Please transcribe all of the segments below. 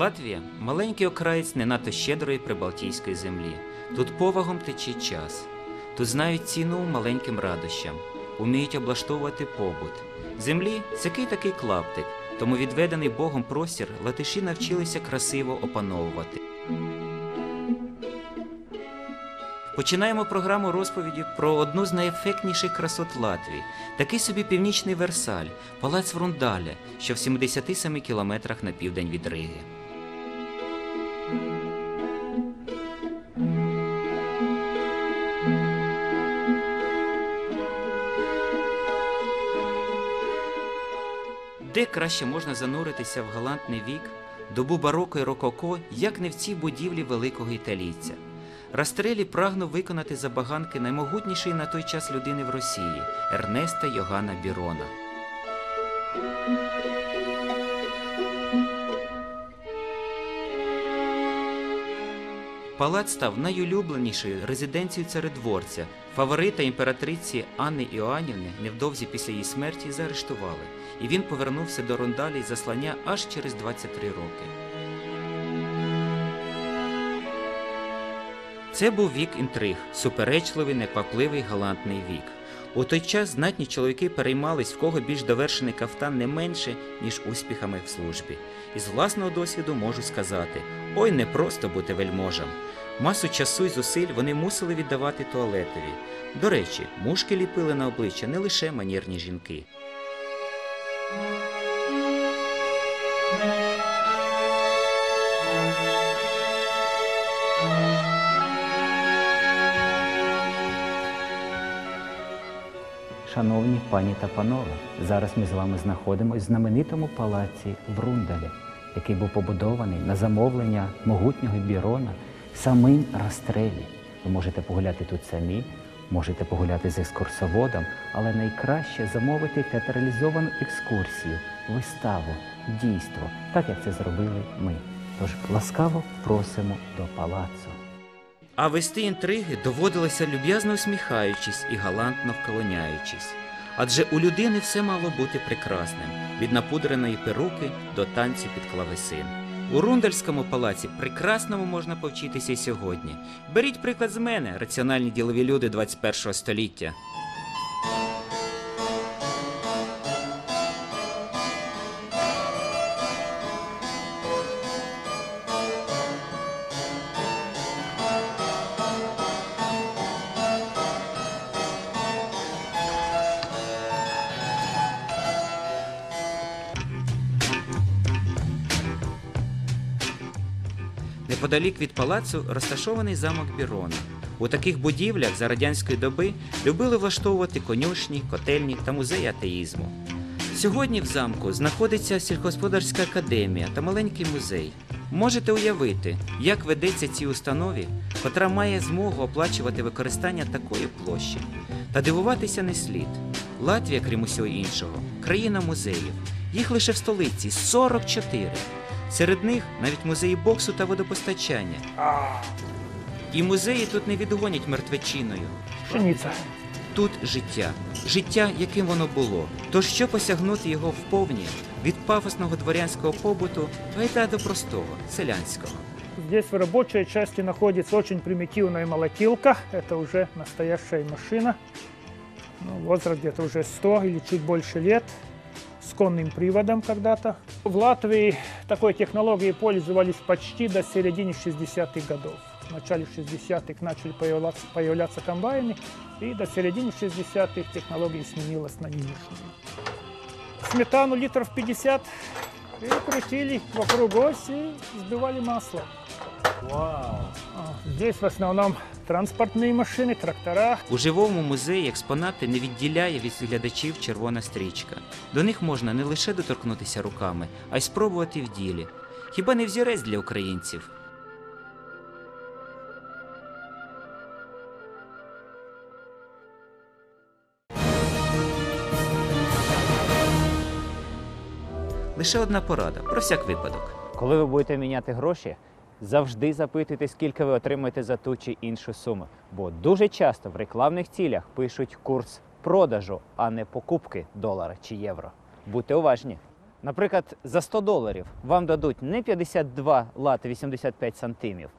Латвія маленький окраєць не надто щедрої прибалтійської землі. Тут повагом тече час. Тут знають ціну маленьким радощам, уміють облаштовувати побут. Землі який такий клаптик, тому відведений Богом простір латиші навчилися красиво опановувати. Починаємо програму розповіді про одну з найефектніших красот Латвії, такий собі північний Версаль, палац Врундаля, що в 77 кілометрах на південь від Риги. Де краще можна зануритися в галантний вік, добу бароко і рококо, як не в цій будівлі великого італійця. Растрелі прагнув виконати забаганки наймогутнішої на той час людини в Росії Ернеста Йогана Бірона. Палац став найулюбленішою резиденцією царедворця. Фаворита імператриці Анни Іоанівни невдовзі після її смерті заарештували, і він повернувся до Рондалі заслання аж через 23 роки. Це був вік інтриг, суперечливий, неквапливий, галантний вік. У той час знатні чоловіки переймались, в кого більш довершений кафтан не менше, ніж успіхами в службі. Із власного досвіду можу сказати: ой, не просто бути вельможем. Масу часу й зусиль вони мусили віддавати туалетові. До речі, мушки ліпили на обличчя не лише манірні жінки. Шановні пані та панове, зараз ми з вами знаходимося в знаменитому палаці в Рундалі, який був побудований на замовлення могутнього Бірона самим Растрелі. Ви можете погуляти тут самі, можете погуляти з екскурсоводом, але найкраще замовити театралізовану екскурсію, виставу, дійство, так як це зробили ми. Тож ласкаво просимо до палацу. А вести інтриги доводилося люб'язно усміхаючись і галантно вклоняючись. Адже у людини все мало бути прекрасним від напудреної перуки до танцю під клавесин. У Рундальському палаці прекрасному можна повчитися й сьогодні. Беріть приклад з мене, раціональні ділові люди 21 століття. Неподалік від палацу розташований замок Бірона. У таких будівлях за радянської доби любили влаштовувати конюшні, котельні та музеї атеїзму. Сьогодні в замку знаходиться сільськогосподарська академія та маленький музей. Можете уявити, як ведеться цій установі, котра має змогу оплачувати використання такої площі. Та дивуватися не слід. Латвія, крім усього іншого, країна музеїв. Їх лише в столиці 44. Серед них навіть музеї боксу та водопостачання. І музеї тут не відгонять мертвечиною. Пшениця. Тут життя, життя, яким воно було. Тож що посягнути його вповні від пафосного дворянського побуту гайда до простого, селянського. Здесь в рабочей части находится очень примитивная молотилка. Это уже настоящая машина. Ну, возраст где-то уже 100 или чуть больше лет. С конным приводом когда-то. В Латвии такой технологией пользовались почти до середины 60-х годов. В начале 60-х начали появляться, появляться комбайны, и до середины 60-х технология сменилась на нынешнюю. Сметану литров 50 и крутили вокруг оси, сбивали масло. А, Здесь в основном транспортные машины, трактора. У живому музеї експонати не відділяє від глядачів червона стрічка. До них можна не лише доторкнутися руками, а й спробувати в ділі. Хіба не взірець для українців? Лише одна порада про всяк випадок. Коли ви будете міняти гроші, завжди запитуйте, скільки ви отримаєте за ту чи іншу суму. Бо дуже часто в рекламних цілях пишуть курс продажу, а не покупки долара чи євро. Будьте уважні. Наприклад, за 100 доларів вам дадуть не 52 лати 85 сантимів,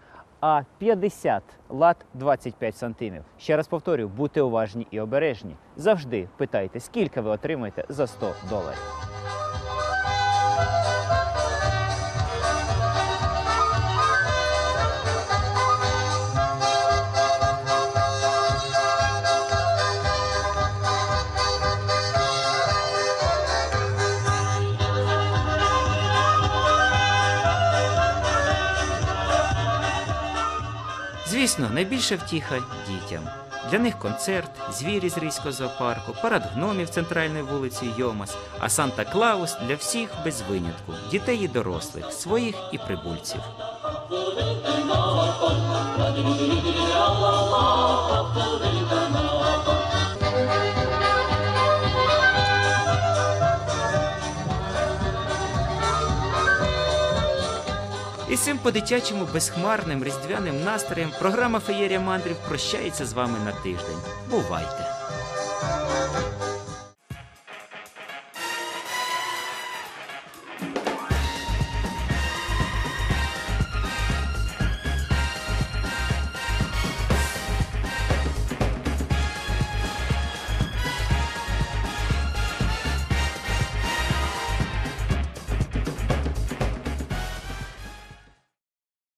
а 50 лат 25 сантимів. Ще раз повторюю, будьте уважні і обережні. Завжди питайте, скільки ви отримаєте за 100 доларів. Звісно, найбільша втіха дітям. Для них концерт, звірі з Ризького зоопарку, парад гномів центральної вулиці Йомас, а Санта Клаус для всіх без винятку, дітей і дорослих, своїх і прибульців. І цим по-дитячому безхмарним різдвяним настроєм програма Феєрія мандрів прощається з вами на тиждень. Бувайте!